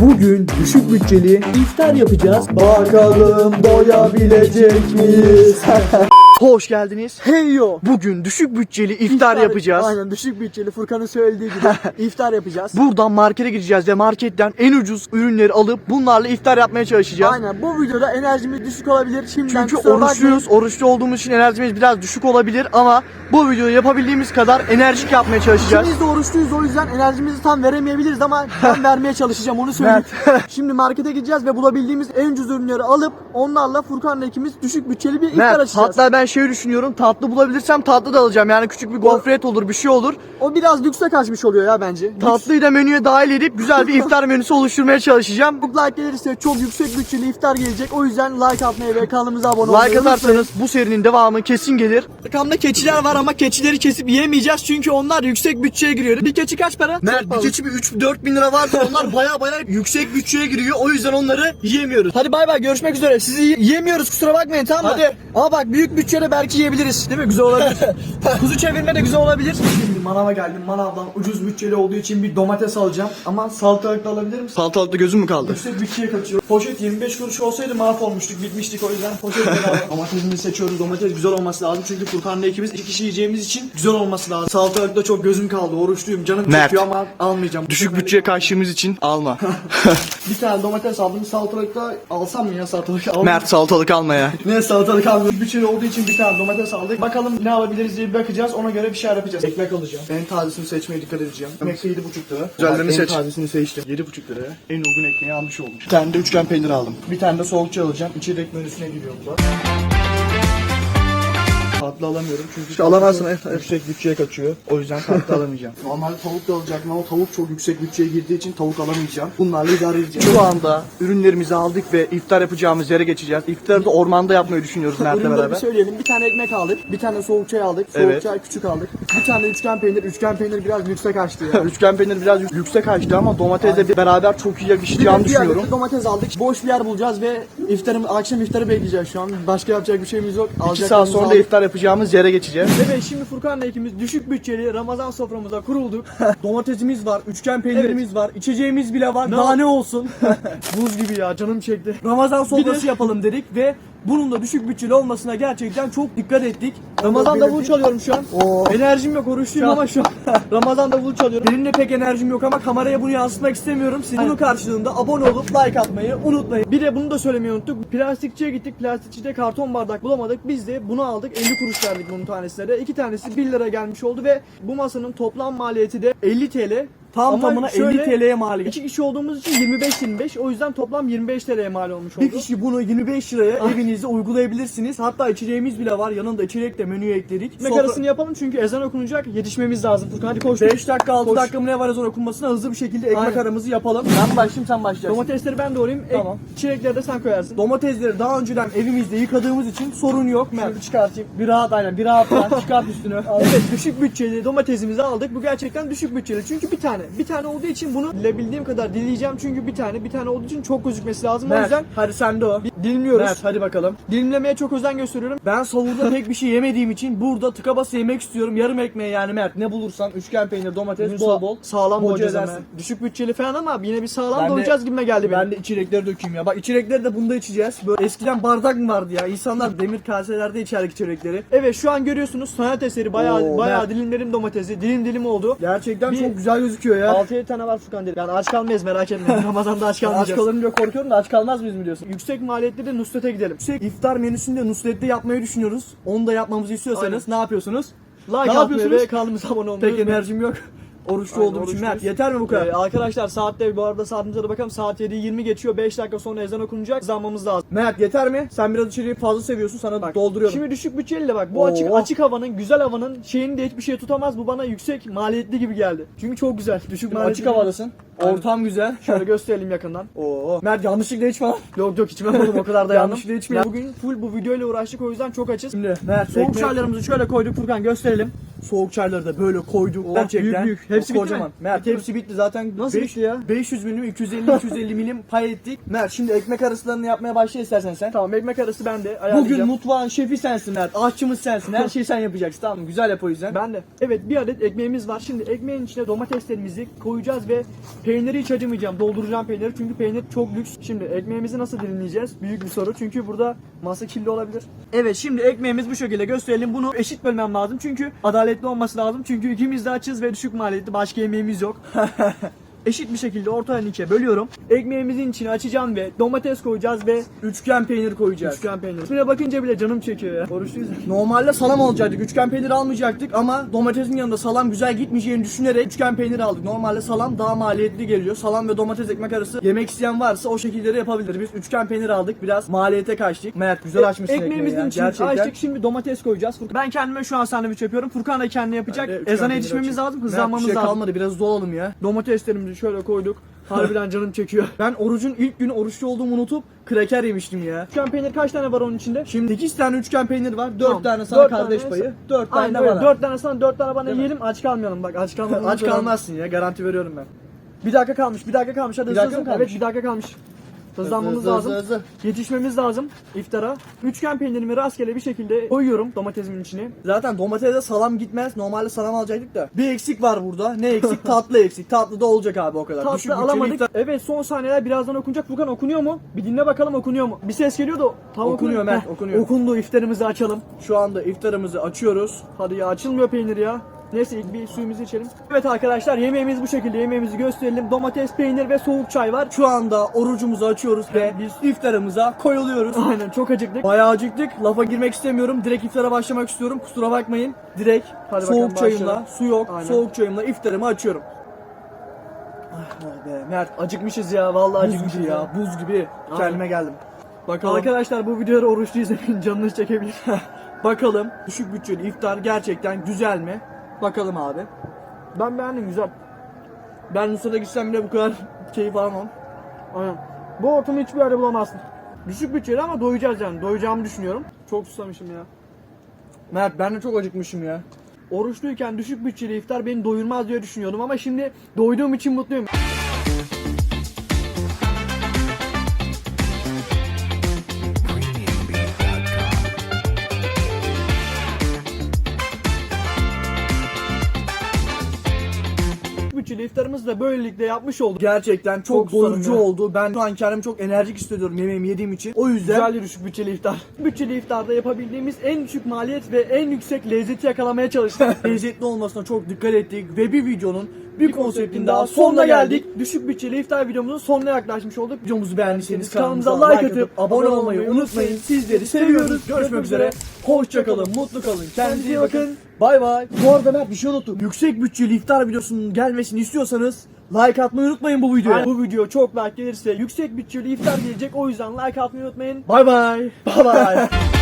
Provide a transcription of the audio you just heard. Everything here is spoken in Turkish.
Bugün düşük bütçeli iftar yapacağız. Bakalım doyabilecek miyiz? Hoş geldiniz. hey yo. Bugün düşük bütçeli iftar, yapacağız. Aynen düşük bütçeli Furkan'ın söylediği gibi iftar yapacağız. Buradan markete gideceğiz ve marketten en ucuz ürünleri alıp bunlarla iftar yapmaya çalışacağız. Aynen bu videoda enerjimiz düşük olabilir. Şimdiden Çünkü oruçluyuz. Oruçlu olduğumuz için enerjimiz biraz düşük olabilir ama bu videoyu yapabildiğimiz kadar enerjik yapmaya çalışacağız. İkimiz de oruçluyuz o yüzden enerjimizi tam veremeyebiliriz ama ben vermeye çalışacağım onu söyleyeyim. Şimdi markete gideceğiz ve bulabildiğimiz en ucuz ürünleri alıp onlarla Furkan'la ikimiz düşük bütçeli bir iftar Mert, açacağız. hatta ben şey düşünüyorum tatlı bulabilirsem tatlı da alacağım yani küçük bir gofret olur bir şey olur. O biraz lükse kaçmış oluyor ya bence. Tatlıyı da menüye dahil edip güzel bir iftar menüsü oluşturmaya çalışacağım. Çok like gelirse çok yüksek bütçeli iftar gelecek. O yüzden like atmayı ve kanalımıza abone olmayı Like atarsanız bu serinin devamı kesin gelir. Arkamda keçiler var ama keçileri kesip yiyemeyeceğiz çünkü onlar yüksek bütçeye giriyor. Bir keçi kaç para? Mert bir keçi bir 3-4 bin lira var onlar baya baya yüksek bütçeye giriyor o yüzden onları yiyemiyoruz. Hadi bay bay görüşmek üzere. Sizi yi- yiyemiyoruz kusura bakmayın tamam mı? Hadi. Ama bak büyük bütçede belki yiyebiliriz. Değil mi? Güzel olabilir. Kuzu çevirme de güzel olabilir. Şimdi manava geldim. Manavdan ucuz bütçeli olduğu için bir domates alacağım. Ama salatalık da alabilir misin? Salatalıkta gözüm mü kaldı? Yüksek bütçeye kaçıyor. Poşet 25 kuruş olsaydı mahvolmuştuk. Bitmiştik o yüzden poşet bedava. Domatesini seçiyoruz. Domates güzel olması lazım. Çünkü Furkan'la ikimiz iki kişi yiyeceğimiz için güzel olması lazım. Salatalıkta çok gözüm kaldı. Oruçluyum. Canım Mert. çekiyor ama almayacağım. Düşük bütçeye kaçtığımız için alma. Bir tane domates aldım. Salatalıkta alsam mı ya salatalık? Aldım. Mert salatalık alma ya. Ne salatalık aldım. Bütçeli olduğu için bir tane domates aldık. Bakalım ne alabiliriz diye bir bakacağız. Ona göre bir şeyler yapacağız. Ekmek alacağım. En tazesini seçmeye dikkat edeceğim. Ekmek de 7,5 lira. Güzellerini seç. En tazesini seçtim. 7,5 liraya. En uygun ekmeği almış oldum. Bir tane de üçgen peynir aldım. Bir tane de soğukça alacağım. İçecek menüsüne giriyor bu. Tatlı alamıyorum çünkü İşte alamazsın, evet, evet. yüksek bütçeye kaçıyor. O yüzden tatlı alamayacağım. Normalde tavuk da alacaktım ama tavuk çok yüksek bütçeye girdiği için tavuk alamayacağım. Bunlarla idare edeceğim. Şu anda ürünlerimizi aldık ve iftar yapacağımız yere geçeceğiz. İftarı da ormanda yapmayı düşünüyoruz Mert'le Ürünleri bir beraber. söyleyelim. Bir tane ekmek aldık. Bir tane soğuk çay aldık. Soğuk Evet. çay küçük aldık. Bir tane üçgen peynir. Üçgen peynir biraz yüksek kaçtı ya. Üçgen peynir biraz yük- yüksek açtı ama domatesle beraber çok iyi yakışacağını Bir düşünüyorum. de domates aldık. Boş bir yer bulacağız ve iftarım akşam iftarı bekleyeceğiz şu an. Başka yapacak bir şeyimiz yok. İki saat Alacaklarımızı sonra da iftar yapacağımız yere geçeceğiz. Evet şimdi Furkan'la ikimiz düşük bütçeli Ramazan soframıza kurulduk. Domatesimiz var, üçgen peynirimiz var, içeceğimiz bile var. Daha ne olsun? Buz gibi ya canım çekti. Ramazan sofrası yapalım dedik ve bunun da düşük bütçeli olmasına gerçekten çok dikkat ettik. Ramazan davulu çalıyorum şu an. Enerjim yok oruçluyum ama şu an Ramazan davulu çalıyorum. Benim de pek enerjim yok ama kameraya bunu yansıtmak istemiyorum. Siz bunun karşılığında abone olup like atmayı unutmayın. Bir de bunu da söylemeyi unuttuk. Plastikçiye gittik. Plastikçide karton bardak bulamadık. Biz de bunu aldık. 50 kuruş verdik bunun tanesine de. İki tanesi 1 lira gelmiş oldu ve bu masanın toplam maliyeti de 50 TL. Tam Ama tamına şöyle, 50 TL'ye mal İki kişi olduğumuz için 25-25 o yüzden toplam 25 TL'ye mal olmuş oldu. Bir kişi bunu 25 liraya evinizde uygulayabilirsiniz. Hatta içeceğimiz bile var. Yanında içecek de menüye ekledik. Sofra- arasını yapalım çünkü ezan okunacak yetişmemiz lazım Furkan hadi koş. 5 dakika 6 Koş. dakika mı ne var ezan okunmasına hızlı bir şekilde ekmek Aynen. aramızı yapalım. Ben başlayayım sen başlayacaksın. Domatesleri ben doğrayayım. Tamam. Çilekleri de sen koyarsın. Domatesleri daha önceden evimizde yıkadığımız için sorun yok. Şunu Mert. bir çıkartayım. Bir rahat aynen bir rahat rahat çıkart üstünü. evet düşük bütçeli domatesimizi aldık. Bu gerçekten düşük bütçeli. Çünkü bir tane. Bir tane olduğu için bunu dilebildiğim kadar dileyeceğim. Çünkü bir tane. Bir tane olduğu için çok gözükmesi lazım. o Mert, yüzden Hadi sen de o. dilimliyoruz. Mert hadi bakalım. Dilimlemeye çok özen gösteriyorum. Ben savurda pek bir şey yemediğim için burada tıka basa yemek istiyorum. Yarım ekmeğe yani Mert ne bulursan üçgen peynir, domates Bugün bol bol. Sağlam edersin. ama. Düşük bütçeli falan ama yine bir sağlam Ben doyacağız gibime geldi benim. Ben de içecekleri dökeyim ya. Bak içecekleri de bunda içeceğiz. Böyle eskiden bardak mı vardı ya? İnsanlar demir kaselerde içerdik içecekleri. Evet şu an görüyorsunuz sanat eseri bayağı Oo, bayağı Mert. dilimlerim domatesi dilim dilim oldu. Gerçekten Bir- çok güzel gözüküyor ya. 6-7 tane var Furkan dedi. Yani aç kalmayız merak etme. Ramazan'da aç aç kalmayacağız. kalınca korkuyorum da aç kalmaz mıyız mı diyorsun? Yüksek maliyetli de Nusret'e gidelim. Yüksek iftar menüsünde Nusret'te yapmayı düşünüyoruz. Onu da yapmamızı istiyorsanız ne yapıyorsunuz? Like Ne atmayı yapıyorsunuz? ve kanalımıza abone olmayı Pek enerjim yok. Oruçlu Aynen, olduğum için oruçluyuz. Mert yeter mi bu kadar? Ee, arkadaşlar saatte bu arada saatimize de bakalım saat 7'yi 20 geçiyor 5 dakika sonra ezan okunacak zamamız lazım. Mert yeter mi? Sen biraz içeriği fazla seviyorsun sana Bak, dolduruyorum. Şimdi düşük bütçeli de bak bu Oo. açık açık havanın güzel havanın şeyini de hiçbir şey tutamaz bu bana yüksek maliyetli gibi geldi. Çünkü çok güzel düşük maliyetli. açık havadasın. Ortam güzel. Şöyle gösterelim yakından. Oo. Mert yanlışlıkla iç falan. Yok yok içmem oğlum o kadar da. Yanlışlıkla içmeyin. Bugün full bu videoyla uğraştık o yüzden çok açız. Şimdi Mert Soğuk çaylarımızı şöyle koyduk Furkan gösterelim. Soğuk çayları da böyle koyduk. Oh, Gerçekten. büyük büyük. Hepsi bitti kocaman. mi? Mert hepsi bitti zaten. Nasıl bitti ya? 500 milim 250 250 milim pay ettik. Mert şimdi ekmek arasılarını yapmaya başla istersen sen. Tamam ekmek arası ben de ayarlayacağım. Bugün mutfağın şefi sensin Mert. Aşçımız sensin. Her şeyi sen yapacaksın tamam mı? Güzel yap o yüzden. Ben de. Evet bir adet ekmeğimiz var. Şimdi ekmeğin içine domateslerimizi koyacağız ve peyniri hiç acımayacağım. Dolduracağım peyniri çünkü peynir çok lüks. Şimdi ekmeğimizi nasıl dilimleyeceğiz? Büyük bir soru. Çünkü burada masa kirli olabilir. Evet şimdi ekmeğimiz bu şekilde gösterelim. Bunu eşit bölmem lazım. Çünkü adaletli olması lazım. Çünkü ikimiz de açız ve düşük maliyetli. Başka yemeğimiz yok. eşit bir şekilde ortadan ikiye bölüyorum. Ekmeğimizin içine açacağım ve domates koyacağız ve Üçgen peynir koyacağız. üçgen peynir. İsmine bakınca bile canım çekiyor ya. Oruçluyuz. Normalde salam alacaktık. Üçgen peynir almayacaktık ama domatesin yanında salam güzel gitmeyeceğini düşünerek üçgen peynir aldık. Normalde salam daha maliyetli geliyor. Salam ve domates ekmek arası yemek isteyen varsa o şekilleri yapabilir. Biz üçgen peynir aldık. Biraz maliyete kaçtık. Mert güzel açmışsın ekmeği Ekmeğimizin ya. içine Gerçekten. açtık. Şimdi domates koyacağız. Ben kendime şu an sandviç yapıyorum. Furkan da kendine yapacak. De üçgen Ezana yetişmemiz lazım. Mert, Hızlanmamız bir şey lazım. kalmadı. Biraz hızlı olalım ya. Domateslerimizi şöyle koyduk. Harbiden canım çekiyor. Ben orucun ilk günü oruçlu olduğumu unutup kraker yemiştim ya. Üçgen peynir kaç tane var onun içinde? Şimdi 8 tane üçgen peynir var. 4 Tamam. tane sana Dört kardeş tane payı. 4 tane Aynen de öyle. bana. 4 tane sana 4 tane bana Değil mi? yiyelim. Aç kalmayalım bak. Aç kalmayalım. Aç kalmazsın ya. Garanti veriyorum ben. Bir dakika kalmış. Bir dakika kalmış. Hadi Bir hızlı dakika hızlı. mı kalmış? Evet bir dakika kalmış. Hızlanmamız Hızlı, lazım. hızlı, hızlı. Yetişmemiz lazım iftara. Üçgen peynirimi rastgele bir şekilde koyuyorum domatesimin içine. Zaten domatese salam gitmez. Normalde salam alacaktık da. Bir eksik var burada. Ne eksik? Tatlı eksik. Tatlı da olacak abi o kadar. Tatlı Düşük alamadık. iftar- Evet son saniyeler birazdan okunacak. Furkan okunuyor mu? Bir dinle bakalım okunuyor mu? Bir ses geliyor da tam Okunuyor Mert, Heh, okunuyor. Okundu iftarımızı açalım. Şu anda iftarımızı açıyoruz. Hadi ya açılmıyor peynir ya. Neyse ilk bir suyumuzu içelim. Evet arkadaşlar yemeğimiz bu şekilde. Yemeğimizi gösterelim. Domates, peynir ve soğuk çay var. Şu anda orucumuzu açıyoruz ve biz iftarımıza koyuluyoruz. Aynen çok acıktık. Bayağı acıktık. Lafa girmek istemiyorum. Direkt iftara başlamak istiyorum. Kusura bakmayın. Direkt Hadi bakalım, soğuk çayımla, başlayalım. su yok. Aynen. Soğuk çayımla iftarımı açıyorum. Ah vay be Mert Acıkmışız ya vallahi buz acıkmışız gibi ya. Buz gibi. Aynen. Kendime geldim. Bakalım. Arkadaşlar bu videoları oruçlu izlemeyin canınız çekebilir. Bakalım düşük bütçeli iftar gerçekten güzel mi? Bakalım abi. ben beğendim güzel. Ben Nusrat'a gitsem bile bu kadar keyif almam. Aynen. Bu ortamı hiçbir yerde bulamazsın. Düşük bütçeli ama doyacağız yani. Doyacağımı düşünüyorum. Çok susamışım ya. Mert ben de çok acıkmışım ya. Oruçluyken düşük bütçeli iftar beni doyurmaz diye düşünüyordum ama şimdi doyduğum için mutluyum. İftarımızı da böylelikle yapmış olduk. Gerçekten çok, Çok doyurucu oldu. Ben şu an kendimi çok enerjik hissediyorum yemeğimi yediğim için. O yüzden Güzel bir düşük bütçeli iftar. Bütçeli iftarda yapabildiğimiz en düşük maliyet ve en yüksek lezzeti yakalamaya çalıştık. lezzetli olmasına çok dikkat ettik ve bir videonun bir konseptin daha sonuna geldik. Düşük bütçeli iftar videomuzun sonuna yaklaşmış olduk. Videomuzu beğendiyseniz Kanalımıza like atıp abone olmayı unutmayın. Sizleri seviyoruz. Görüşmek üzere. Hoşçakalın, mutlu kalın. Kendinize iyi bakın. Bay bay. Bu arada Mert bir şey unuttum. Yüksek bütçeli iftar videosunun gelmesini istiyorsanız like atmayı unutmayın bu videoya. Bu video çok like gelirse yüksek bütçeli iftar gelecek. O yüzden like atmayı unutmayın. Bay bay. Bay bay.